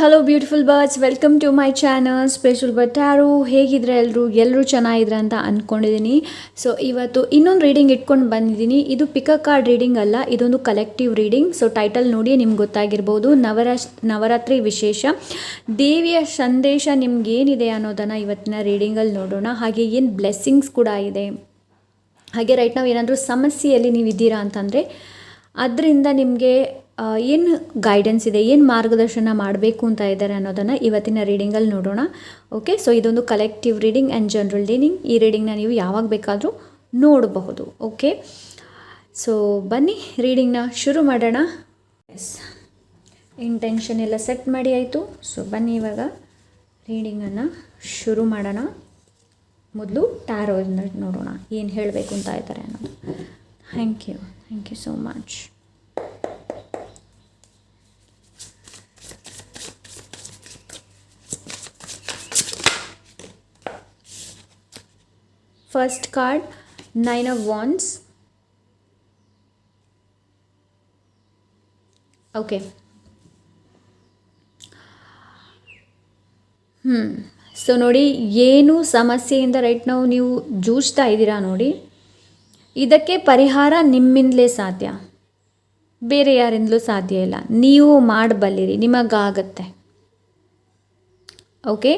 Hello beautiful birds welcome to my channel special but ಯಾರು ಹೇಗಿದ್ರೆ ಎಲ್ಲರೂ ಎಲ್ಲರೂ ಚೆನ್ನಾಗಿದ್ರೆ ಅಂತ ಅಂದ್ಕೊಂಡಿದ್ದೀನಿ ಸೊ ಇವತ್ತು ಇನ್ನೊಂದು ರೀಡಿಂಗ್ ಇಟ್ಕೊಂಡು ಬಂದಿದ್ದೀನಿ ಇದು ಪಿಕ ಕಾರ್ಡ್ ರೀಡಿಂಗ್ ಅಲ್ಲ, ಇದೊಂದು ಕಲೆಕ್ಟಿವ್ ರೀಡಿಂಗ್ ಸೊ ಟೈಟಲ್ ನೋಡಿ ನಿಮ್ಗೆ ಗೊತ್ತಾಗಿರ್ಬೋದು. ನವರಾ ನವರಾತ್ರಿ ವಿಶೇಷ. ದೇವಿಯ ಸಂದೇಶ ನಿಮ್ಗೆ ಏನಿದೆ ಅನ್ನೋದನ್ನು ಇವತ್ತಿನ ರೀಡಿಂಗಲ್ಲಿ ನೋಡೋಣ. ಹಾಗೆ ಏನು ಬ್ಲೆಸ್ಸಿಂಗ್ಸ್ ಕೂಡ ಇದೆ. ಹಾಗೆ ರೈಟ್ ನಾವು ಏನಾದರೂ ಸಮಸ್ಯೆಯಲ್ಲಿ ನೀವು ಇದ್ದೀರಾ ಅಂತಂದರೆ, ಅದರಿಂದ ನಿಮಗೆ ಏನು ಗೈಡೆನ್ಸ್ ಇದೆ, ಏನು ಮಾರ್ಗದರ್ಶನ ಮಾಡಬೇಕು ಅಂತ ಇದ್ದಾರೆ ಅನ್ನೋದನ್ನು ಇವತ್ತಿನ ರೀಡಿಂಗಲ್ಲಿ ನೋಡೋಣ. ಓಕೆ ಸೊ ಇದೊಂದು collective reading and general reading ಈ ರೀಡಿಂಗ್ನ ನೀವು ಯಾವಾಗ ಬೇಕಾದರೂ ನೋಡಬಹುದು. ಓಕೆ ಸೊ ಬನ್ನಿ ರೀಡಿಂಗ್ನ ಶುರು ಮಾಡೋಣ. ಎಸ್ ಇಂಟೆನ್ಷನ್ ಎಲ್ಲ ಸೆಟ್ ಮಾಡಿ ಆಯಿತು. ಸೊ ಬನ್ನಿ ಇವಾಗ ರೀಡಿಂಗನ್ನು ಶುರು ಮಾಡೋಣ. ಮೊದಲು ಟ್ಯಾರೋ ನೋಡೋಣ, ಏನು ಹೇಳಬೇಕು ಅಂತ ಇದ್ದಾರೆ ಅನ್ನೋದು. Thank you thank you so much first card nine of wands okay ಹ್ಞೂ ಸೊ ನೋಡಿ, ಏನು ಸಮಸ್ಯೆಯಿಂದ ರೈಟ್ ನಾವು ನೀವು ಜೂಜ್ತಾ ಇದ್ದೀರಾ ನೋಡಿ. ಇದಕ್ಕೆ ಪರಿಹಾರ ನಿಮ್ಮಿಂದಲೇ ಸಾಧ್ಯ. ಬೇರೆ ಯಾರಿಂದಲೂ ಸಾಧ್ಯ ಇಲ್ಲ. ನೀವು ಮಾಡಬಲ್ಲಿರಿ. ನಿಮಗಾಗತ್ತೆ. Okay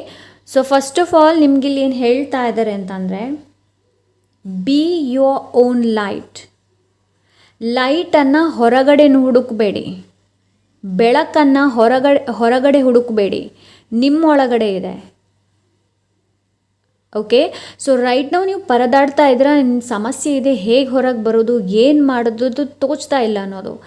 so first of all ನಿಮಗಿಲ್ಲಿ ಏನು ಹೇಳ್ತಾ ಇದ್ದಾರೆ ಅಂತಂದರೆ ಬಿ ಯೋರ್ ಓನ್ ಲೈಟ್ ಲೈಟನ್ನು ಹೊರಗಡೆ ಹುಡುಕಬೇಡಿ. ಬೆಳಕನ್ನು ಹೊರಗಡೆ ಹೊರಗಡೆ ಹುಡುಕಬೇಡಿ. ನಿಮ್ಮೊಳಗಡೆ ಇದೆ. ಓಕೆ ಸೊ ರೈಟ್ ನಾವು ನೀವು ಪರದಾಡ್ತಾ ಇದ್ರೆ ನಿಮ್ಮ ಸಮಸ್ಯೆ ಇದೆ, ಹೇಗೆ ಹೊರಗೆ ಬರೋದು, ಏನು ಮಾಡೋದು ತೋಚ್ತಾ ಇಲ್ಲ ಅನ್ನೋದು.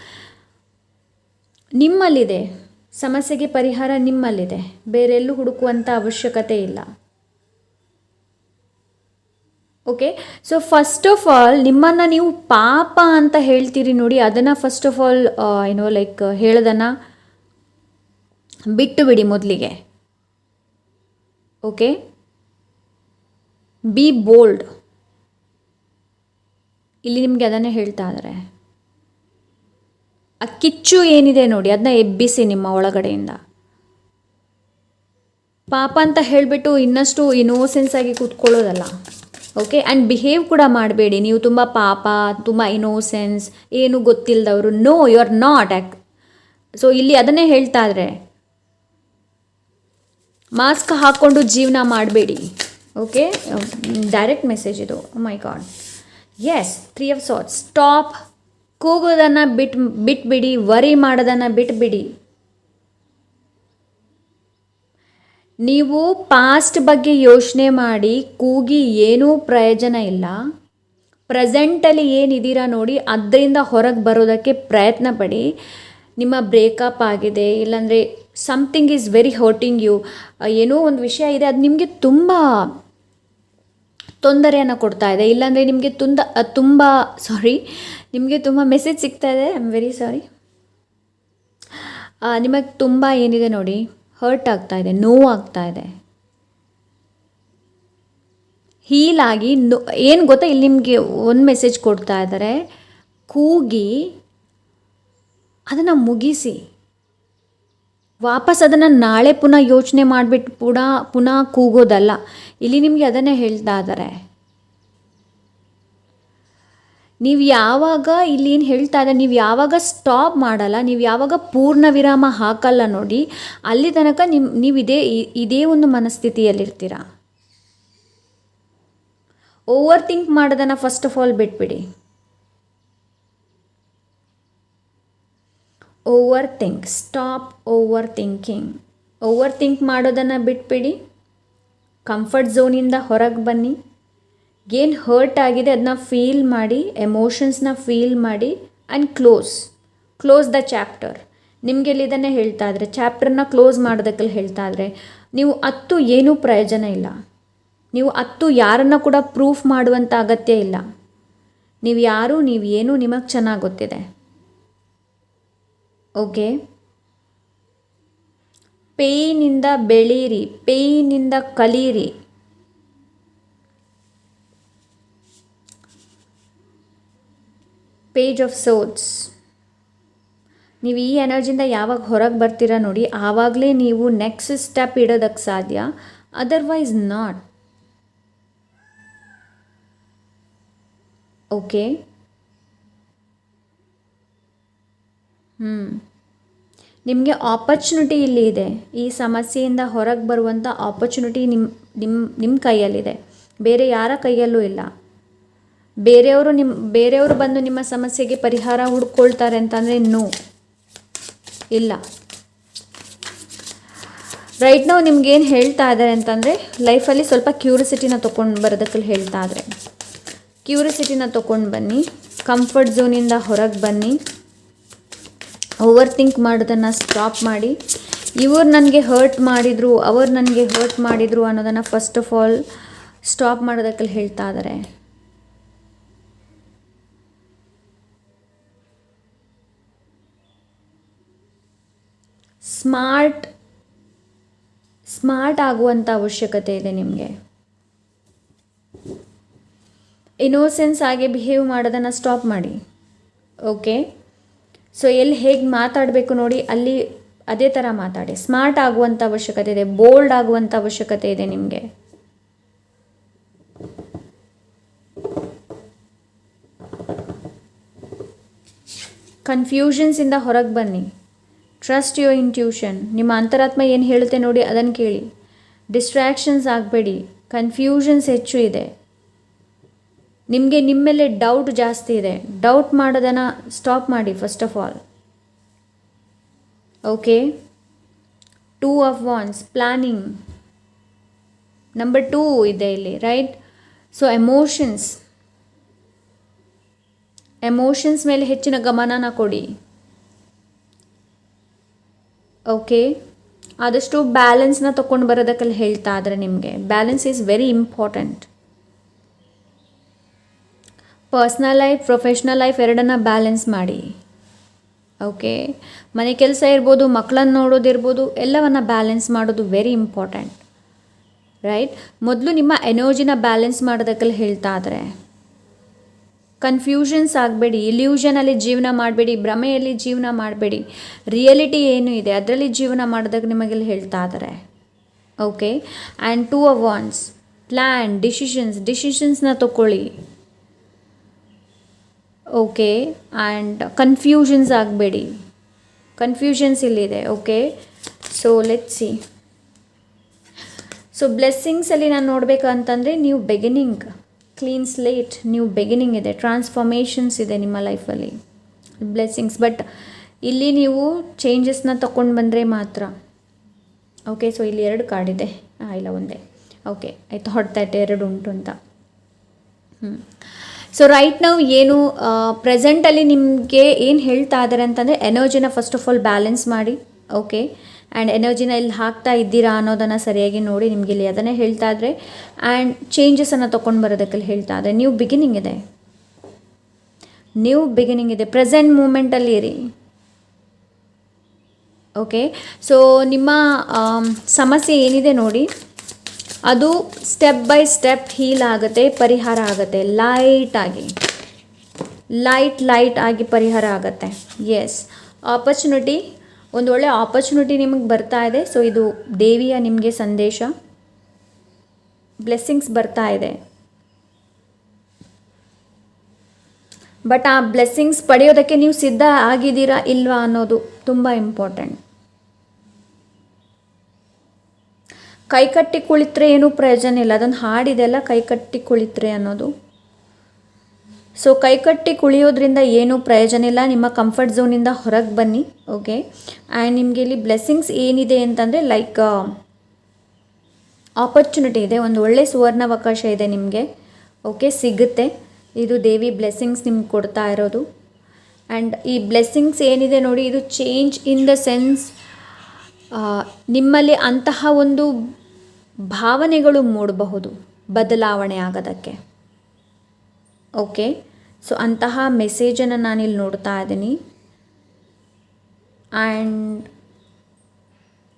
ನಿಮ್ಮಲ್ಲಿದೆ. ಸಮಸ್ಯೆಗೆ ಪರಿಹಾರ ನಿಮ್ಮಲ್ಲಿದೆ. ಬೇರೆಲ್ಲೂ ಹುಡುಕುವಂಥ ಅವಶ್ಯಕತೆ ಇಲ್ಲ. Okay so first of all ನಿಮ್ಮನ್ನು ನೀವು ಪಾಪ ಅಂತ ಹೇಳ್ತೀರಿ ನೋಡಿ, ಅದನ್ನು ಫಸ್ಟ್ ಆಫ್ ಆಲ್ ಏನೋ ಲೈಕ್ ಹೇಳೋದನ್ನು ಬಿಟ್ಟು ಬಿಡಿ ಮೊದಲಿಗೆ. ಓಕೆ ಬಿ ಬೋಲ್ಡ್ ಇಲ್ಲಿ ನಿಮಗೆ ಅದನ್ನೇ ಹೇಳ್ತಾ ಇದ್ದಾರೆ ಆ ಕಿಚ್ಚು ಏನಿದೆ ನೋಡಿ ಅದನ್ನ ಎಬ್ಬಿಸಿ ನಿಮ್ಮ ಒಳಗಡೆಯಿಂದ. ಪಾಪ ಅಂತ ಹೇಳಿಬಿಟ್ಟು ಇನ್ನಷ್ಟು ಇನೋಸೆನ್ಸ್ ಆಗಿ ಕೂತ್ಕೊಳ್ಳೋದಲ್ಲ. ಓಕೆ ಆ್ಯಂಡ್ ಬಿಹೇವ್ ಕೂಡ ಮಾಡಬೇಡಿ. ನೀವು ತುಂಬ ಪಾಪ, ತುಂಬ ಇನೋಸೆನ್ಸ್ ಏನು ಗೊತ್ತಿಲ್ಲದವರು ನೋ ಯು ಆರ್ ನಾಟ್ ಆ್ಯಕ್ ಸೊ ಇಲ್ಲಿ ಅದನ್ನೇ ಹೇಳ್ತಾ ಇದ್ರೆ ಮಾಸ್ಕ್ ಹಾಕ್ಕೊಂಡು ಜೀವನ ಮಾಡಬೇಡಿ. ಓಕೆ ಡೈರೆಕ್ಟ್ ಮೆಸೇಜ್ ಇದು. My god yes three of swords stop ಕೂಗೋದನ್ನು ಬಿಟ್ಟು ಬಿಟ್ಬಿಡಿ ವರಿ ಮಾಡೋದನ್ನು ಬಿಟ್ಬಿಡಿ. ನೀವು ಪಾಸ್ಟ್ ಬಗ್ಗೆ ಯೋಚನೆ ಮಾಡಿ, ಕೂಗಿ ಏನೂ ಪ್ರಯೋಜನ ಇಲ್ಲ. ಪ್ರೆಸೆಂಟಲ್ಲಿ ಏನಿದ್ದೀರಾ ನೋಡಿ, ಅದರಿಂದ ಹೊರಗೆ ಬರೋದಕ್ಕೆ ಪ್ರಯತ್ನ ಪಡಿ. ನಿಮ್ಮ ಬ್ರೇಕಪ್ ಆಗಿದೆ, ಇಲ್ಲಾಂದರೆ something is very hurting you ಏನೋ ಒಂದು ವಿಷಯ ಇದೆ, ಅದು ನಿಮಗೆ ತುಂಬ ತೊಂದರೆಯನ್ನು ಕೊಡ್ತಾ ಇದೆ. ಇಲ್ಲಾಂದರೆ ನಿಮಗೆ ತುಂಬ ತುಂಬ ಸಾರಿ ನಿಮಗೆ ತುಂಬ ಮೆಸೇಜ್ ಸಿಗ್ತಾ ಇದೆ. ಐ ಆಮ್ ವೆರಿ ಸಾರಿ ನಿಮಗೆ ತುಂಬ ಏನಿದೆ ನೋಡಿ. ಹರ್ಟ್ ಆಗ್ತಾ ಇದೆ ನೋವಾಗ್ತಾ ಇದೆ. ಹೀಲಾಗಿ ನೋ, ಏನು ಗೊತ್ತಾ? ಇಲ್ಲಿ ನಿಮಗೆ ಒಂದು ಮೆಸೇಜ್ ಕೊಡ್ತಾ ಇದ್ದಾರೆ ಕೂಗಿ ಅದನ್ನು ಮುಗಿಸಿ. ವಾಪಸ್ ಅದನ್ನು ನಾಳೆ ಪುನಃ ಯೋಚನೆ ಮಾಡಿಬಿಟ್ಟು ಪುನಃ ಪುನಃ ಕೂಗೋದಲ್ಲ. ಇಲ್ಲಿ ನಿಮಗೆ ಅದನ್ನೇ ಹೇಳ್ತಾ ಇದ್ದಾರೆ ನೀವು ಯಾವಾಗ ಇಲ್ಲಿ ಏನು ಹೇಳ್ತಾ ಇದ್ದಾರೆ, ನೀವು ಯಾವಾಗ ಸ್ಟಾಪ್ ಮಾಡಲ್ಲ, ನೀವು ಯಾವಾಗ ಪೂರ್ಣ ವಿರಾಮ ಹಾಕಲ್ಲ ನೋಡಿ, ಅಲ್ಲಿ ತನಕ ನಿಮ್ಮ ನೀವು ಇದೇ ಇದೇ ಒಂದು ಮನಸ್ಥಿತಿಯಲ್ಲಿರ್ತೀರ? ಓವರ್ ಥಿಂಕ್ ಮಾಡೋದನ್ನು ಫಸ್ಟ್ ಆಫ್ ಆಲ್ ಬಿಟ್ಬಿಡಿ. Over think stop over thinking over think ಮಾಡೋದನ್ನು ಬಿಟ್ಬಿಡಿ. ಕಂಫರ್ಟ್ ಝೋನಿಂದ ಹೊರಗೆ ಬನ್ನಿ. ಏನು ಹರ್ಟ್ ಆಗಿದೆ ಅದನ್ನ ಫೀಲ್ ಮಾಡಿ ಎಮೋಷನ್ಸ್ನ ಫೀಲ್ ಮಾಡಿ and close close the chapter ನಿಮಗೆ ಇದನ್ನೇ ಹೇಳ್ತಾ ಇದ್ರೆ ಚಾಪ್ಟರ್ನ ಕ್ಲೋಸ್ ಮಾಡೋದಕ್ಕೆಲ್ಲ ಹೇಳ್ತಾ ಇದ್ರೆ, ನೀವು ಹತ್ತು ಏನೂ ಪ್ರಯೋಜನ ಇಲ್ಲ. ನೀವು ಹತ್ತು ಯಾರನ್ನ ಕೂಡ ಪ್ರೂಫ್ ಮಾಡುವಂಥ ಅಗತ್ಯ ಇಲ್ಲ. ನೀವು ಯಾರು, ನೀವು ಏನು ನಿಮಗೆ ಚೆನ್ನಾಗಿ ಗೊತ್ತಿದೆ. ಓಕೆ ಪೇಯ್ನಿಂದ ಬೆಳೀರಿ ಪೇಯ್ನಿಂದ ಕಲೀರಿ. ಪೇಜ್ ಆಫ್ ಸೋಲ್ಸ್ ನೀವು ಈ ಎನರ್ಜಿಯಿಂದ ಯಾವಾಗ ಹೊರಗೆ ಬರ್ತೀರಾ ನೋಡಿ, ಆವಾಗಲೇ ನೀವು ನೆಕ್ಸ್ಟ್ ಸ್ಟೆಪ್ ಇಡೋದಕ್ಕೆ ಸಾಧ್ಯ ಅದರ್ವೈಸ್ ನಾಟ್ ಓಕೆ ಹ್ಞೂ ನಿಮಗೆ ಆಪರ್ಚುನಿಟಿ ಇಲ್ಲಿ ಇದೆ. ಈ ಸಮಸ್ಯೆಯಿಂದ ಹೊರಗೆ ಬರುವಂಥ ಆಪರ್ಚುನಿಟಿ ನಿಮ್ಮ ನಿಮ್ಮ ನಿಮ್ಮ ಕೈಯಲ್ಲಿದೆ. ಬೇರೆ ಯಾರ ಕೈಯಲ್ಲೂ ಇಲ್ಲ. ಬೇರೆಯವರು ನಿಮ್ಮ ಬೇರೆಯವರು ಬಂದು ನಿಮ್ಮ ಸಮಸ್ಯೆಗೆ ಪರಿಹಾರ ಹುಡ್ಕೊಳ್ತಾರೆ ಅಂತಂದರೆ ನೋ ಇಲ್ಲ. ರೈಟ್ ನಾವು ನಿಮ್ಗೇನು ಹೇಳ್ತಾ ಇದ್ದಾರೆ ಅಂತಂದರೆ ಲೈಫಲ್ಲಿ ಸ್ವಲ್ಪ ಕ್ಯೂರಿಸಿಟಿನ ತೊಗೊಂಡು ಬರೋದಕ್ಕೆ ಹೇಳ್ತಾ ಇದ್ದಾರೆ. ಕ್ಯೂರಿಸಿಟಿನ ತೊಗೊಂಡು ಬನ್ನಿ ಕಂಫರ್ಟ್ ಝೋನಿಂದ ಹೊರಗೆ ಬನ್ನಿ. ಓವರ್ ಥಿಂಕ್ ಮಾಡೋದನ್ನು ಸ್ಟಾಪ್ ಮಾಡಿ. ಇವರು ನನಗೆ ಹರ್ಟ್ ಮಾಡಿದರು, ಅವರು ನನಗೆ ಹರ್ಟ್ ಮಾಡಿದರು ಅನ್ನೋದನ್ನು ಫಸ್ಟ್ ಆಫ್ ಆಲ್ ಸ್ಟಾಪ್ ಮಾಡೋದಕ್ಕೆ ಹೇಳ್ತಾ ಇದ್ದಾರೆ. ಸ್ಮಾರ್ಟ್ ಸ್ಮಾರ್ಟ್ ಆಗುವಂಥ ಅವಶ್ಯಕತೆ ಇದೆ ನಿಮಗೆ. ಇನೋಸೆನ್ಸ್ ಆಗಿ ಬಿಹೇವ್ ಮಾಡೋದನ್ನು ಸ್ಟಾಪ್ ಮಾಡಿ. ಓಕೆ ಸೊ ಎಲ್ಲಿ ಹೇಗೆ ಮಾತಾಡಬೇಕು ನೋಡಿ, ಅಲ್ಲಿ ಅದೇ ಥರ ಮಾತಾಡಿ. ಸ್ಮಾರ್ಟ್ ಆಗುವಂಥ ಅವಶ್ಯಕತೆ ಇದೆ ಬೋಲ್ಡ್ ಆಗುವಂಥ ಅವಶ್ಯಕತೆ ಇದೆ ನಿಮಗೆ. ಕನ್ಫ್ಯೂಷನ್ಸಿಂದ ಹೊರಗೆ ಬನ್ನಿ. ಟ್ರಸ್ಟ್ ಯುವರ್ ಇಂಟ್ಯೂಷನ್ ನಿಮ್ಮ ಅಂತರಾತ್ಮ ಏನು ಹೇಳುತ್ತೆ ನೋಡಿ ಅದನ್ನು ಕೇಳಿ. ಡಿಸ್ಟ್ರ್ಯಾಕ್ಷನ್ಸ್ ಆಗಬೇಡಿ. ಕನ್ಫ್ಯೂಷನ್ಸ್ ಹೆಚ್ಚು ಇದೆ. ನಿಮಗೆ ನಿಮ್ಮ ಮೇಲೆ ಡೌಟ್ ಜಾಸ್ತಿ ಇದೆ. ಡೌಟ್ ಮಾಡೋದನ್ನು ಸ್ಟಾಪ್ ಮಾಡಿ first of all okay two of wands planning number two ಇದೆ ಇಲ್ಲಿ ರೈಟ್ ಸೊ ಎಮೋಷನ್ಸ್ ಎಮೋಷನ್ಸ್ ಮೇಲೆ ಹೆಚ್ಚಿನ ಗಮನನ ಕೊಡಿ. ಓಕೆ ಆದಷ್ಟು ಬ್ಯಾಲೆನ್ಸ್ನ ತೊಗೊಂಡು ಬರೋದಕ್ಕೆಲ್ಲ ಹೇಳ್ತಾ ಆದರೆ ನಿಮಗೆ. Balance is very important personal life professional life ಎರಡನ್ನ ಬ್ಯಾಲೆನ್ಸ್ ಮಾಡಿ. ಓಕೆ ಮನೆ ಕೆಲಸ ಇರ್ಬೋದು ಮಕ್ಕಳನ್ನು ನೋಡೋದಿರ್ಬೋದು, ಎಲ್ಲವನ್ನು ಬ್ಯಾಲೆನ್ಸ್ ಮಾಡೋದು ವೆರಿ ಇಂಪಾರ್ಟೆಂಟ್ ರೈಟ್ ಮೊದಲು ನಿಮ್ಮ ಎನರ್ಜಿನ ಬ್ಯಾಲೆನ್ಸ್ ಮಾಡೋದಕ್ಕೆಲ್ಲ ಹೇಳ್ತಾ ಇದ್ದಾರೆ ಕನ್ಫ್ಯೂಷನ್ಸ್ ಆಗಬೇಡಿ ಇಲ್ಯೂಷನಲ್ಲಿ ಜೀವನ ಮಾಡಬೇಡಿ, ಭ್ರಮೆಯಲ್ಲಿ ಜೀವನ ಮಾಡಬೇಡಿ. ರಿಯಲಿಟಿ ಏನು ಇದೆ? ಅದರಲ್ಲಿ ಜೀವನ ಮಾಡಿದಾಗ ನಿಮಗೆಲ್ಲ ಹೇಳ್ತಾ ಇದ್ದಾರೆ okay and two of wands plan decisions ಡಿಸಿಷನ್ಸ್ನ ತಗೊಳ್ಳಿ ಓಕೆ ಆ್ಯಂಡ್ ಕನ್ಫ್ಯೂಷನ್ಸ್ ಆಗಬೇಡಿ. ಕನ್ಫ್ಯೂಷನ್ಸ್ ಇಲ್ಲಿದೆ. Okay so let see so ಬ್ಲೆಸ್ಸಿಂಗ್ಸಲ್ಲಿ ನಾನು ನೋಡಬೇಕು ಅಂತಂದರೆ ನೀವು beginning clean slate new beginning ಇದೆ ಟ್ರಾನ್ಸ್ಫಾರ್ಮೇಷನ್ಸ್ ಇದೆ ನಿಮ್ಮ ಲೈಫಲ್ಲಿ ಬ್ಲೆಸ್ಸಿಂಗ್ಸ್ ಬಟ್ ಇಲ್ಲಿ ನೀವು ಚೇಂಜಸ್ನ ತಗೊಂಡು ಬಂದರೆ ಮಾತ್ರ. ಓಕೆ ಸೊ ಇಲ್ಲಿ ಎರಡು ಕಾರ್ಡ್ ಇದೆ. ಹಾಂ ಇಲ್ಲ, ಒಂದೇ. ಓಕೆ ಆಯಿತು. ಹೊಡ್ತಾ ಎರಡು ಉಂಟು ಅಂತ. ಹ್ಞೂ ಸೊ ರೈಟ್ ನಾವು ಏನು ಪ್ರೆಸೆಂಟಲ್ಲಿ ನಿಮಗೆ ಏನು ಹೇಳ್ತಾ ಇದ್ದಾರೆ ಅಂತಂದರೆ ಎನರ್ಜಿನ ಫಸ್ಟ್ ಆಫ್ ಆಲ್ ಬ್ಯಾಲೆನ್ಸ್ ಮಾಡಿ. ಓಕೆ ಆ್ಯಂಡ್ ಎನರ್ಜಿನ ಇಲ್ಲಿ ಹಾಕ್ತಾ ಇದ್ದೀರಾ ಅನ್ನೋದನ್ನು ಸರಿಯಾಗಿ ನೋಡಿ ನಿಮಗೆ ಇಲ್ಲಿ ಅದನ್ನೇ ಹೇಳ್ತಾ ಇದ್ರೆ. ಆ್ಯಂಡ್ ಚೇಂಜಸನ್ನು ತೊಗೊಂಡು ಬರೋದಕ್ಕೆ ಹೇಳ್ತಾ ಇದ್ರೆ ನ್ಯೂ ಬಿಗಿನಿಂಗ್ ಇದೆ. ನ್ಯೂ ಬಿಗಿನಿಂಗ್ ಇದೆ. ಪ್ರೆಸೆಂಟ್ ಮೂಮೆಂಟಲ್ಲಿ ಇರಿ. ಓಕೆ ಸೊ ನಿಮ್ಮ ಆಮ್, ಸಮಸ್ಯೆ ಏನಿದೆ ನೋಡಿ ಅದು ಸ್ಟೆಪ್ ಬೈ ಸ್ಟೆಪ್ ಹೀಲ್ ಆಗುತ್ತೆ ಪರಿಹಾರ ಆಗುತ್ತೆ. ಲೈಟಾಗಿ ಲೈಟ್ ಲೈಟ್ ಆಗಿ ಪರಿಹಾರ ಆಗುತ್ತೆ. ಎಸ್ ಆಪರ್ಚುನಿಟಿ ಒಂದು ಒಳ್ಳೆ ಆಪರ್ಚುನಿಟಿ ನಿಮಗೆ ಬರ್ತಾ ಇದೆ. ಸೊ ಇದು ದೇವಿಯ ನಿಮಗೆ ಸಂದೇಶ. ಬ್ಲೆಸ್ಸಿಂಗ್ಸ್ ಬರ್ತಾ ಇದೆ. ಬಟ್ ಆ ಬ್ಲೆಸ್ಸಿಂಗ್ಸ್ ಪಡೆಯೋದಕ್ಕೆ ನೀವು ಸಿದ್ಧ ಆಗಿದ್ದೀರಾ ಇಲ್ವಾ ಅನ್ನೋದು ತುಂಬ ಇಂಪಾರ್ಟೆಂಟ್ ಕೈಕಟ್ಟಿ ಕುಳಿತರೆ ಏನೂ ಪ್ರಯೋಜನ ಇಲ್ಲ. ಅದೊಂದು ಹಾಡಿದೆಲ್ಲ ಕೈಕಟ್ಟಿ ಕುಳಿತರೆ ಅನ್ನೋದು. ಸೊ ಕೈಕಟ್ಟಿ ಕುಳಿಯೋದ್ರಿಂದ ಏನೂ ಪ್ರಯೋಜನ ಇಲ್ಲ. ನಿಮ್ಮ ಕಂಫರ್ಟ್ ಝೋನಿಂದ ಹೊರಗೆ ಬನ್ನಿ. ಓಕೆ ಆ್ಯಂಡ್ ನಿಮಗೆ ಇಲ್ಲಿ ಬ್ಲೆಸ್ಸಿಂಗ್ಸ್ ಏನಿದೆ ಅಂತಂದರೆ ಲೈಕ್ ಆಪರ್ಚುನಿಟಿ ಇದೆ. ಒಂದು ಒಳ್ಳೆ ಸುವರ್ಣಾವಕಾಶ ಇದೆ ನಿಮಗೆ. ಓಕೆ ಸಿಗುತ್ತೆ. ಇದು ದೇವಿ ಬ್ಲೆಸ್ಸಿಂಗ್ಸ್ ನಿಮ್ಗೆ ಕೊಡ್ತಾ ಇರೋದು. ಆ್ಯಂಡ್ ಈ ಬ್ಲೆಸ್ಸಿಂಗ್ಸ್ ಏನಿದೆ ನೋಡಿ, ಇದು ಚೇಂಜ್ ಇನ್ ದ ಸೆನ್ಸ್ ನಿಮ್ಮಲ್ಲಿ ಅಂತಹ ಒಂದು ಭಾವನೆಗಳು ಮೂಡಬಹುದು. ಬದಲಾವಣೆ ಆಗೋದಕ್ಕೆ. ಓಕೆ ಸೊ ಅಂತಹ ಮೆಸೇಜನ್ನು ನಾನಿಲ್ಲಿ ನೋಡ್ತಾ ಇದ್ದೀನಿ. ಆ್ಯಂಡ್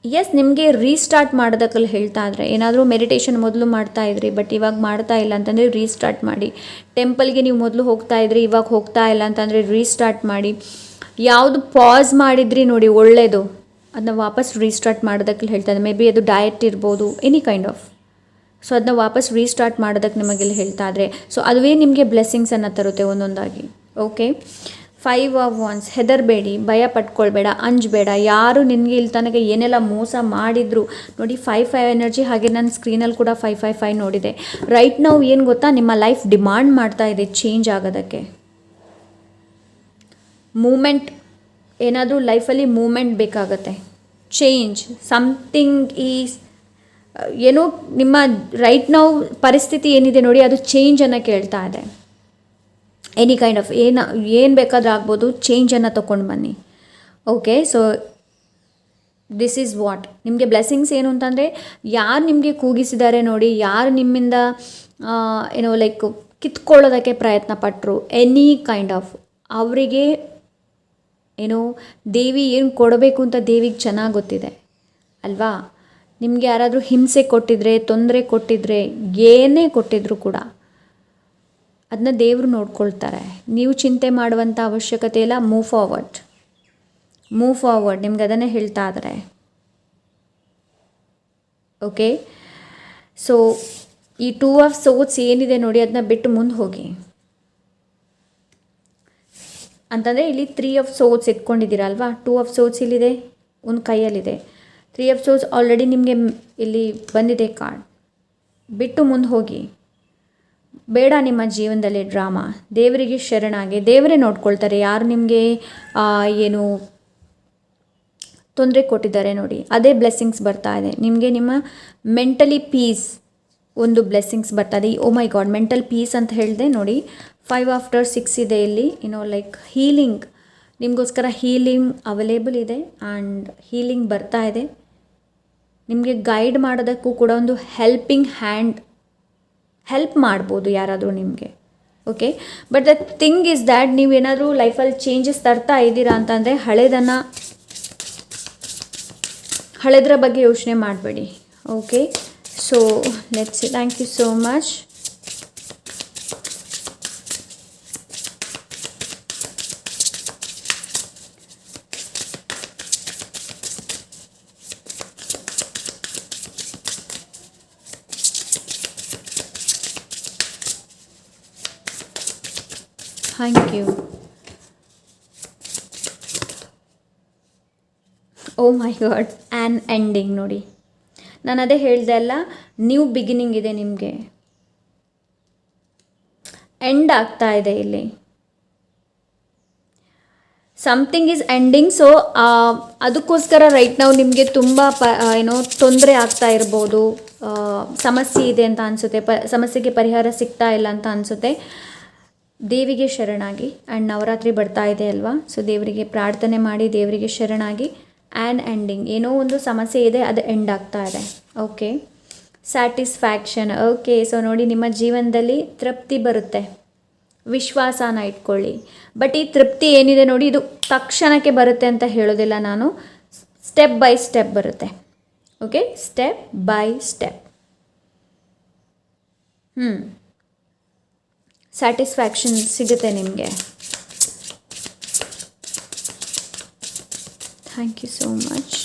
ಎಸ್ ನಿಮಗೆ ರೀಸ್ಟಾರ್ಟ್ ಮಾಡೋದಕ್ಕಲ್ಲಿ ಹೇಳ್ತಾ ಇದ್ರೆ, ಏನಾದರೂ ಮೆಡಿಟೇಷನ್ ಮೊದಲು ಮಾಡ್ತಾ ಇದ್ರಿ ಬಟ್ ಇವಾಗ ಮಾಡ್ತಾ ಇಲ್ಲ ಅಂತಂದರೆ ರೀಸ್ಟಾರ್ಟ್ ಮಾಡಿ. ಟೆಂಪಲ್ಗೆ ನೀವು ಮೊದಲು ಹೋಗ್ತಾ ಇದ್ರಿ, ಇವಾಗ ಹೋಗ್ತಾ ಇಲ್ಲ ಅಂತಂದರೆ ರೀಸ್ಟಾರ್ಟ್ ಮಾಡಿ. ಯಾವುದು ಪಾಸ್ ಮಾಡಿದ್ರಿ ನೋಡಿ ಒಳ್ಳೆಯದು ಅದನ್ನ ವಾಪಸ್ ರೀಸ್ಟಾರ್ಟ್ ಮಾಡೋದಕ್ಕೆ ಹೇಳ್ತಾ ಇದೆ ಮೇ ಬಿ ಅದು ಡಯಟ್ ಇರ್ಬೋದು ಎನಿ ಕೈಂಡ್ ಆಫ್ ಸೊ ಅದನ್ನ ವಾಪಸ್ ರೀಸ್ಟಾರ್ಟ್ ಮಾಡೋದಕ್ಕೆ ನಿಮಗೆಲ್ಲ ಹೇಳ್ತಾ ಇದ್ರೆ. ಸೊ ಅದುವೇ ನಿಮಗೆ ಬ್ಲೆಸ್ಸಿಂಗ್ಸನ್ನು ತರುತ್ತೆ ಒಂದೊಂದಾಗಿ. ಓಕೆ ಫೈವ್ ಆಫ್ ಒನ್ಸ್ ಹೆದರಬೇಡಿ, ಭಯ ಪಟ್ಕೊಳ್ಬೇಡ, ಅಂಜಬೇಡ. ಯಾರು ನಿನಗೆ ಇಲ್ಲಿ ತನಕ ಏನೆಲ್ಲ ಮೋಸ ಮಾಡಿದ್ರು, ನೋಡಿ ಫೈವ್ ಫೈವ್ ಎನರ್ಜಿ ಹಾಗೆ ನನ್ನ ಸ್ಕ್ರೀನಲ್ಲಿ ಕೂಡ ಫೈವ್ ಫೈವ್ ಫೈವ್ ನೋಡಿದೆ. ರೈಟ್ ನಾವು ಏನು ಗೊತ್ತಾ? ನಿಮ್ಮ ಲೈಫ್ ಡಿಮಾಂಡ್ ಮಾಡ್ತಾ ಇದೆ ಚೇಂಜ್ ಆಗೋದಕ್ಕೆ. ಮೂಮೆಂಟ್ ಏನಾದರೂ ಲೈಫಲ್ಲಿ ಮೂಮೆಂಟ್ ಬೇಕಾಗತ್ತೆ. ಚೇಂಜ್ ಸಮಥಿಂಗ್ ಈಸ್ ಏನೋ ನಿಮ್ಮ ರೈಟ್ ನಾವು ಪರಿಸ್ಥಿತಿ ಏನಿದೆ ನೋಡಿ, ಅದು ಚೇಂಜನ್ನು ಕೇಳ್ತಾ ಇದೆ. ಎನಿ ಕೈಂಡ್ ಆಫ್ ಏನು ಏನು ಬೇಕಾದ್ರೂ ಆಗ್ಬೋದು ಚೇಂಜನ್ನು ತೊಗೊಂಡು ಬನ್ನಿ. Okay so this is what ನಿಮಗೆ ಬ್ಲೆಸ್ಸಿಂಗ್ಸ್ ಏನು ಅಂತಂದರೆ, ಯಾರು ನಿಮಗೆ ಕೂಗಿಸಿದ್ದಾರೆ ನೋಡಿ, ಯಾರು ನಿಮ್ಮಿಂದ ಏನೋ ಲೈಕ್ ಕಿತ್ಕೊಳ್ಳೋದಕ್ಕೆ ಪ್ರಯತ್ನ ಪಟ್ಟರು ಎನಿ ಕೈಂಡ್ ಆಫ್ ಅವರಿಗೆ ಏನೋ ದೇವಿ ಏನು ಕೊಡಬೇಕು ಅಂತ ದೇವಿಗೆ ಚೆನ್ನಾಗಿ ಗೊತ್ತಿದೆ. ಅಲ್ವಾ? ನಿಮಗೆ ಯಾರಾದರೂ ಹಿಂಸೆ ಕೊಟ್ಟಿದ್ರೆ, ತೊಂದರೆ ಕೊಟ್ಟಿದ್ರೆ, ಏನೇ ಕೊಟ್ಟಿದ್ರು ಕೂಡ ಅದನ್ನ ದೇವರು ನೋಡ್ಕೊಳ್ತಾರೆ. ನೀವು ಚಿಂತೆ ಮಾಡುವಂಥ ಅವಶ್ಯಕತೆ ಇಲ್ಲ ಮೂವ್ ಫಾರ್ವರ್ಡ್ ಮೂವ್ ಫಾರ್ವರ್ಡ್ ನಿಮ್ಗೆ ಅದನ್ನೇ ಹೇಳ್ತಾ ಇದ್ದಾರೆ ಓಕೆ ಸೊ ಈ ಟೂ ಆಫ್ ಸೋಟ್ಸ್ ಏನಿದೆ ನೋಡಿ ಅದನ್ನ ಬಿಟ್ಟು ಮುಂದೆ ಹೋಗಿ. ಅಂತಂದರೆ ಇಲ್ಲಿ ತ್ರೀ ಆಫ್ ಸೋಟ್ಸ್ ಇಟ್ಕೊಂಡಿದ್ದೀರಲ್ವಾ ಟೂ ಆಫ್ ಸೋಟ್ಸ್ ಇಲ್ಲಿದೆ, ಒಂದು ಕೈಯಲ್ಲಿದೆ. ತ್ರೀ ಆಫ್ ಆಲ್ರೆಡಿ ನಿಮಗೆ ಇಲ್ಲಿ ಬಂದಿದೆ ಕಾರ್ಡ್ ಬಿಟ್ಟು ಮುಂದೆ ಹೋಗಿ. ಬೇಡ ನಿಮ್ಮ ಜೀವನದಲ್ಲಿ ಡ್ರಾಮಾ ದೇವರಿಗೆ ಶರಣಾಗಿ, ದೇವರೇ ನೋಡ್ಕೊಳ್ತಾರೆ. ಯಾರು ನಿಮಗೆ ಏನು ತೊಂದರೆ ಕೊಟ್ಟಿದ್ದಾರೆ ನೋಡಿ. ಅದೇ ಬ್ಲೆಸ್ಸಿಂಗ್ಸ್ ಬರ್ತಾ ಇದೆ. ನಿಮಗೆ ನಿಮ್ಮ ಮೆಂಟಲಿ ಪೀಸ್ ಒಂದು ಬ್ಲೆಸ್ಸಿಂಗ್ಸ್ ಬರ್ತಾ ಇದೆ. Oh my god mental peace ಅಂತ ಹೇಳಿದೆ ನೋಡಿ. ಫೈವ್ ಆಫ್ಟರ್ ಸಿಕ್ಸ್ ಇದೆ ಇಲ್ಲಿ. ಏನೋ ಲೈಕ್ ಹೀಲಿಂಗ್ ನಿಮಗೋಸ್ಕರ ಹೀಲಿಂಗ್ ಅವೈಲೇಬಲ್ ಇದೆ ಆ್ಯಂಡ್ ಹೀಲಿಂಗ್ ಬರ್ತಾ ಇದೆ. ನಿಮಗೆ ಗೈಡ್ ಮಾಡೋದಕ್ಕೂ ಕೂಡ ಒಂದು ಹೆಲ್ಪಿಂಗ್ ಹ್ಯಾಂಡ್ ಹೆಲ್ಪ್ ಮಾಡ್ಬೋದು ಯಾರಾದರೂ ನಿಮಗೆ okay but the thing is that ನೀವೇನಾದರೂ ಲೈಫಲ್ಲಿ ಚೇಂಜಸ್ ತರ್ತಾ ಇದ್ದೀರಾ ಅಂತಂದರೆ ಹಳೇದನ್ನು, ಹಳೆದರ ಬಗ್ಗೆ ಯೋಚನೆ ಮಾಡಬೇಡಿ okay so let's thank you so much oh my god an ending ನೋಡಿ. ನಾನು ಅದೇ ಹೇಳ್ದೆ ಅಲ್ಲ ನ್ಯೂ ಬಿಗಿನಿಂಗ್ ಇದೆ ನಿಮಗೆ. ಎಂಡ್ ಆಗ್ತಾ ಇದೆ ಇಲ್ಲಿ. ಸಮಥಿಂಗ್ ಈಸ್ ಎಂಡಿಂಗ್ ಸೊ ಅದಕ್ಕೋಸ್ಕರ ರೈಟ್ ನಾವು ನಿಮಗೆ ತುಂಬ ಪ ಏನೋ ತೊಂದರೆ ಆಗ್ತಾ ಇರ್ಬೋದು. ಸಮಸ್ಯೆ ಇದೆ ಅಂತ ಅನಿಸುತ್ತೆ. ಪ, ಸಮಸ್ಯೆಗೆ ಪರಿಹಾರ ಸಿಗ್ತಾ ಇಲ್ಲ ಅಂತ ಅನಿಸುತ್ತೆ. ದೇವಿಗೆ ಶರಣಾಗಿ. ಆ್ಯಂಡ್ ನವರಾತ್ರಿ ಬರ್ತಾ ಇದೆ ಅಲ್ವಾ? ಸೊ ದೇವರಿಗೆ ಪ್ರಾರ್ಥನೆ ಮಾಡಿ ದೇವರಿಗೆ ಶರಣಾಗಿ. ಆ್ಯಂಡ್ ಎಂಡಿಂಗ್ ಏನೋ ಒಂದು ಸಮಸ್ಯೆ ಇದೆ, ಅದು ಎಂಡ್ ಆಗ್ತಾ ಇದೆ. ಓಕೆ ಸ್ಯಾಟಿಸ್ಫ್ಯಾಕ್ಷನ್ ಓಕೆ ಸೊ ನೋಡಿ, ನಿಮ್ಮ ಜೀವನದಲ್ಲಿ ತೃಪ್ತಿ ಬರುತ್ತೆ. ವಿಶ್ವಾಸನ ಇಟ್ಕೊಳ್ಳಿ. ಬಟ್ ಈ ತೃಪ್ತಿ ಏನಿದೆ ನೋಡಿ, ಇದು ತಕ್ಷಣಕ್ಕೆ ಬರುತ್ತೆ ಅಂತ ಹೇಳೋದಿಲ್ಲ ನಾನು. ಸ್ಟೆಪ್ ಬೈ ಸ್ಟೆಪ್ ಬರುತ್ತೆ. ಓಕೆ ಸ್ಟೆಪ್ ಬೈ ಸ್ಟೆಪ್ ಹ್ಞೂ ಸ್ಯಾಟಿಸ್ಫ್ಯಾಕ್ಷನ್ ಸಿಗುತ್ತೆ ನಿಮಗೆ. Thank you so much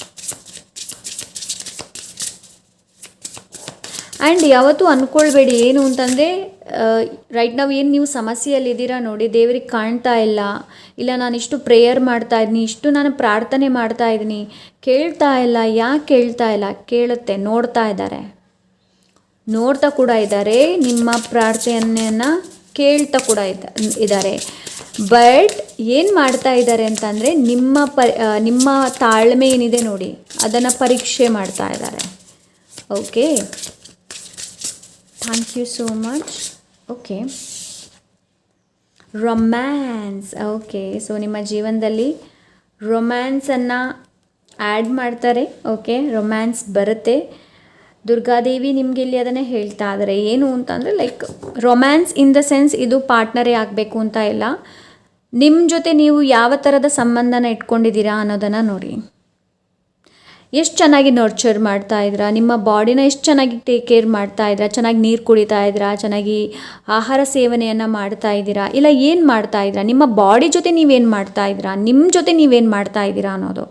and ಯಾವತ್ತೂ ಅಂದ್ಕೊಳ್ಬೇಡಿ ಏನು ಅಂತಂದರೆ ರೈಟ್ ನಾವು ಏನು ನೀವು ಸಮಸ್ಯೆಯಲ್ಲಿದ್ದೀರಾ ನೋಡಿ, ದೇವರಿಗೆ ಕಾಣ್ತಾ ಇಲ್ಲ. ಇಲ್ಲ, ನಾನು ಇಷ್ಟು ಪ್ರೇಯರ್ ಮಾಡ್ತಾ ಇದ್ದೀನಿ ಇಷ್ಟು ನಾನು ಪ್ರಾರ್ಥನೆ ಮಾಡ್ತಾ ಇದ್ದೀನಿ ಕೇಳ್ತಾ ಇಲ್ಲ, ಯಾಕೆ ಕೇಳ್ತಾ ಇಲ್ಲ? ಕೇಳುತ್ತೆ, ನೋಡ್ತಾ ಇದ್ದಾರೆ. ನೋಡ್ತಾ ಕೂಡ ಇದ್ದಾರೆ, ನಿಮ್ಮ ಪ್ರಾರ್ಥನೆಯನ್ನು ಕೇಳ್ತಾ ಕೂಡ ಇದ್ದ ಇದ್ದಾರೆ. ಬಟ್ ಏನು ಮಾಡ್ತಾ ಇದ್ದಾರೆ ಅಂತಂದರೆ ನಿಮ್ಮ ಪರಿ ನಿಮ್ಮ ತಾಳ್ಮೆ ಏನಿದೆ ನೋಡಿ, ಅದನ್ನು ಪರೀಕ್ಷೆ ಮಾಡ್ತಾ ಇದ್ದಾರೆ. Okay thank you so much okay romance okay so ನಿಮ್ಮ ಜೀವನದಲ್ಲಿ ರೊಮ್ಯಾನ್ಸನ್ನು ಆ್ಯಡ್ ಮಾಡ್ತಾರೆ. ಓಕೆ ರೊಮ್ಯಾನ್ಸ್ ಬರುತ್ತೆ. ದುರ್ಗಾದೇವಿ ನಿಮಗೆ ಇಲ್ಲಿ ಅದನ್ನೇ ಹೇಳ್ತಾ ಇದ್ದಾರೆ ಏನು ಅಂತಂದರೆ like romance in the sense ಇದು ಪಾರ್ಟ್ನರೇ ಆಗಬೇಕು ಅಂತ ಇಲ್ಲ. ನಿಮ್ಮ ಜೊತೆ ನೀವು ಯಾವ ಥರದ ಸಂಬಂಧನ ಇಟ್ಕೊಂಡಿದ್ದೀರಾ ಅನ್ನೋದನ್ನು ನೋಡಿ. ಎಷ್ಟು ಚೆನ್ನಾಗಿ ನರ್ಚರ್ ಮಾಡ್ತಾ ಇದ್ರಾ, ನಿಮ್ಮ ಬಾಡಿನ ಎಷ್ಟು ಚೆನ್ನಾಗಿ ಟೇಕ್ ಕೇರ್ ಮಾಡ್ತಾ ಇದ್ರಾ, ಚೆನ್ನಾಗಿ ನೀರು ಕುಡಿತಾ ಇದ್ರಾ, ಚೆನ್ನಾಗಿ ಆಹಾರ ಸೇವನೆಯನ್ನು ಮಾಡ್ತಾ ಇದ್ದೀರಾ, ಇಲ್ಲ ಏನು ಮಾಡ್ತಾ ಇದ್ದೀರಾ ನಿಮ್ಮ ಬಾಡಿ ಜೊತೆ ನೀವೇನು ಮಾಡ್ತಾ ಇದ್ದೀರಾ ನಿಮ್ಮ ಜೊತೆ ನೀವೇನು ಮಾಡ್ತಾ ಇದ್ದೀರಾ ಅನ್ನೋದು.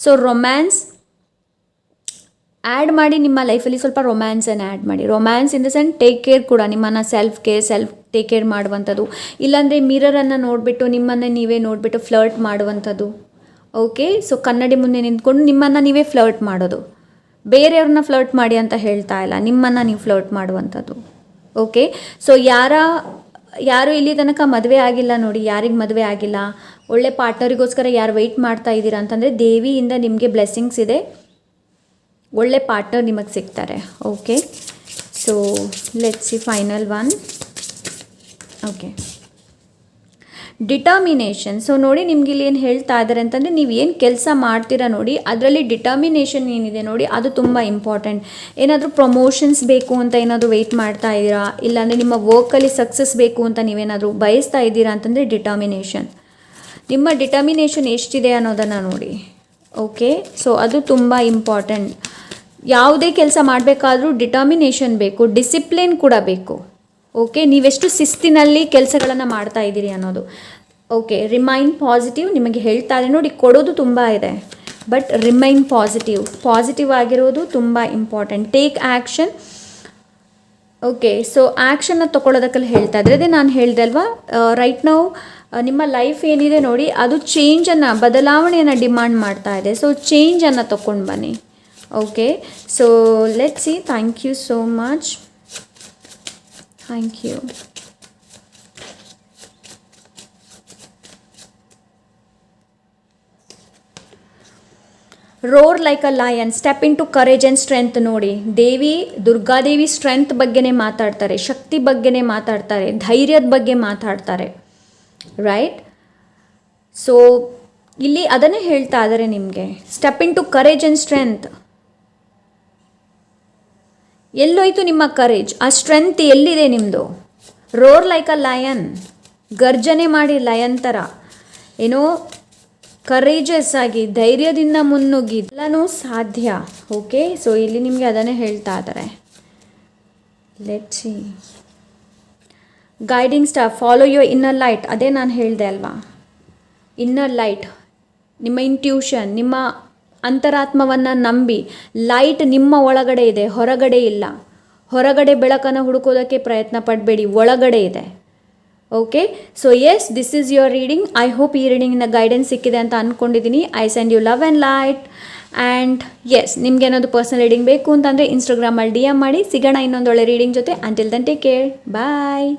ಸೊ ರೊಮ್ಯಾನ್ಸ್ ಆ್ಯಡ್ ಮಾಡಿ ನಿಮ್ಮ ಲೈಫಲ್ಲಿ ಸ್ವಲ್ಪ ರೊಮ್ಯಾನ್ಸನ್ನು ಆ್ಯಡ್ ಮಾಡಿ. Romance in the sense take care ಕೂಡ, ನಿಮ್ಮನ್ನು self care self take care ಮಾಡುವಂಥದ್ದು. ಇಲ್ಲಾಂದರೆ ಮಿರರನ್ನು ನೋಡಿಬಿಟ್ಟು, ನಿಮ್ಮನ್ನು ನೀವೇ ನೋಡಿಬಿಟ್ಟು ಫ್ಲರ್ಟ್ ಮಾಡುವಂಥದ್ದು. ಓಕೆ ಸೊ ಕನ್ನಡಿ ಮುಂದೆ ನಿಂತ್ಕೊಂಡು ನಿಮ್ಮನ್ನು ನೀವೇ ಫ್ಲರ್ಟ್ ಮಾಡೋದು. ಬೇರೆಯವ್ರನ್ನ ಫ್ಲರ್ಟ್ ಮಾಡಿ ಅಂತ ಹೇಳ್ತಾ ಇಲ್ಲ. ನಿಮ್ಮನ್ನು ನೀವು ಫ್ಲರ್ಟ್ ಮಾಡುವಂಥದ್ದು. ಓಕೆ ಸೊ ಯಾರ, ಯಾರು ಇಲ್ಲಿ ತನಕ ಮದುವೆ ಆಗಿಲ್ಲ ನೋಡಿ, ಯಾರಿಗೆ ಮದುವೆ ಆಗಿಲ್ಲ, ಒಳ್ಳೆ ಪಾರ್ಟ್ನರಿಗೋಸ್ಕರ ಯಾರು ವೆಯ್ಟ್ ಮಾಡ್ತಾ ಇದ್ದೀರಾ ಅಂತಂದರೆ ದೇವಿಯಿಂದ ನಿಮಗೆ ಬ್ಲೆಸ್ಸಿಂಗ್ಸ್ ಇದೆ. ಒಳ್ಳೆ ಪಾರ್ಟ್ನರ್ ನಿಮಗೆ ಸಿಗ್ತಾರೆ. Okay so let see final one okay determination so ನೋಡಿ ನಿಮ್ಗೆ ಇಲ್ಲಿ ಏನು ಹೇಳ್ತಾ ಇದ್ದಾರೆ ಅಂತಂದರೆ ನೀವು ಏನು ಕೆಲಸ ಮಾಡ್ತೀರಾ ನೋಡಿ, ಅದರಲ್ಲಿ ಡಿಟರ್ಮಿನೇಷನ್ ಏನಿದೆ ನೋಡಿ, ಅದು ತುಂಬ ಇಂಪಾರ್ಟೆಂಟ್ ಏನಾದರೂ ಪ್ರಮೋಷನ್ಸ್ ಬೇಕು ಅಂತ ಏನಾದರೂ ವೆಯ್ಟ್ ಮಾಡ್ತಾ ಇದ್ದೀರಾ? ಇಲ್ಲಾಂದರೆ ನಿಮ್ಮ ವರ್ಕಲ್ಲಿ ಸಕ್ಸಸ್ ಬೇಕು ಅಂತ ನೀವೇನಾದರೂ ಬಯಸ್ತಾ ಇದ್ದೀರಾ ಅಂತಂದರೆ ಡಿಟರ್ಮಿನೇಷನ್ ನಿಮ್ಮ ಡಿಟರ್ಮಿನೇಷನ್ ಎಷ್ಟಿದೆ ಅನ್ನೋದನ್ನು ನೋಡಿ. ಓಕೆ ಸೊ ಅದು ತುಂಬ ಇಂಪಾರ್ಟೆಂಟ್ ಯಾವುದೇ ಕೆಲಸ ಮಾಡಬೇಕಾದ್ರೂ ಡಿಟರ್ಮಿನೇಷನ್ ಬೇಕು ಡಿಸಿಪ್ಲಿನ್ ಕೂಡ ಬೇಕು. ಓಕೆ ನೀವೆಷ್ಟು ಶಿಸ್ತಿನಲ್ಲಿ ಕೆಲಸಗಳನ್ನು ಮಾಡ್ತಾ ಇದ್ದೀರಿ ಅನ್ನೋದು. ಓಕೆ ರಿಮೈನ್ ಪಾಸಿಟಿವ್ ನಿಮಗೆ ಹೇಳ್ತಾ ಇದೆ ನೋಡಿ, ಕೊಡೋದು ತುಂಬ ಇದೆ. ಬಟ್ ರಿಮೈನ್ ಪಾಸಿಟಿವ್ ಪಾಸಿಟಿವ್ ಆಗಿರೋದು ತುಂಬ important take action okay so ಆ್ಯಕ್ಷನ್ನ ತೊಗೊಳೋದಕ್ಕೆಲ್ಲ ಹೇಳ್ತಾ ಇದ್ರೆ ಅದೇ ನಾನು ಹೇಳಿದೆ ಅಲ್ವಾ? ರೈಟ್ ನಾವು ನಿಮ್ಮ ಲೈಫ್ ಏನಿದೆ ನೋಡಿ, ಅದು ಚೇಂಜನ್ನು ಬದಲಾವಣೆಯನ್ನು ಡಿಮಾಂಡ್ ಮಾಡ್ತಾ ಇದೆ. ಸೊ ಚೇಂಜನ್ನು ತೊಗೊಂಡು ಬನ್ನಿ. Okay so let's see. Thank you so much thank you roar like a lion step into courage and strength ನೋಡಿ. ದೇವಿ ದುರ್ಗಾದೇವಿ ಸ್ಟ್ರೆಂತ್ ಬಗ್ಗೆನೇ ಮಾತಾಡ್ತಾರೆ, ಶಕ್ತಿ ಬಗ್ಗೆನೇ ಮಾತಾಡ್ತಾರೆ, ಧೈರ್ಯದ ಬಗ್ಗೆ ಮಾತಾಡ್ತಾರೆ. ರೈಟ್ ಸೊ ಇಲ್ಲಿ ಅದನ್ನೇ ಹೇಳ್ತಾ ಇದ್ದಾರೆ ನಿಮಗೆ. Step into courage and strength ಎಲ್ಲೋಯ್ತು ನಿಮ್ಮ ಕರೇಜ್ ಆ ಸ್ಟ್ರೆಂತ್ ಎಲ್ಲಿದೆ ನಿಮ್ಮದು ರೋರ್ ಲೈಕ್ ಅ ಲಯನ್ ಗರ್ಜನೆ ಮಾಡಿ ಲಯನ್ ಥರ ಏನೋ ಕರೇಜಸ್ ಆಗಿ, ಧೈರ್ಯದಿಂದ ಮುನ್ನುಗ್ಗಿ. ಎಲ್ಲನೂ ಸಾಧ್ಯ ಓಕೆ ಸೊ ಇಲ್ಲಿ ನಿಮಗೆ ಅದನ್ನೇ ಹೇಳ್ತಾ ಇದ್ದಾರೆ. See guiding staff follow your inner light ಅದೇ ನಾನು ಹೇಳಿದೆ ಅಲ್ವಾ? ಇನ್ನರ್ ಲೈಟ್ ನಿಮ್ಮ ಇಂಟ್ಯೂಷನ್ ನಿಮ್ಮ ಅಂತರಾತ್ಮವನ್ನು ನಂಬಿ ಲೈಟ್ ನಿಮ್ಮ ಒಳಗಡೆ ಇದೆ, ಹೊರಗಡೆ ಇಲ್ಲ. ಹೊರಗಡೆ ಬೆಳಕನ್ನು ಹುಡುಕೋದಕ್ಕೆ ಪ್ರಯತ್ನ ಪಡಬೇಡಿ, ಒಳಗಡೆ ಇದೆ. Okay so yes this is your reading I hope ಈ ರೀಡಿಂಗಿನ ಗೈಡೆನ್ಸ್ ಸಿಕ್ಕಿದೆ ಅಂತ ಅಂದ್ಕೊಂಡಿದ್ದೀನಿ I send you love and light and yes ನಿಮ್ಗೆ ಏನಾದರೂ ಪರ್ಸನಲ್ ರೀಡಿಂಗ್ ಬೇಕು ಅಂತಂದರೆ ಇನ್ಸ್ಟಾಗ್ರಾಮಲ್ಲಿ ಡಿ ಎಂ ಮಾಡಿ. ಸಿಗೋಣ ಇನ್ನೊಂದು ಒಳ್ಳೆ ರೀಡಿಂಗ್ ಜೊತೆ. ಅಂಟಿಲ್ ದನ್ ಟೇಕ್ ಬಾಯ್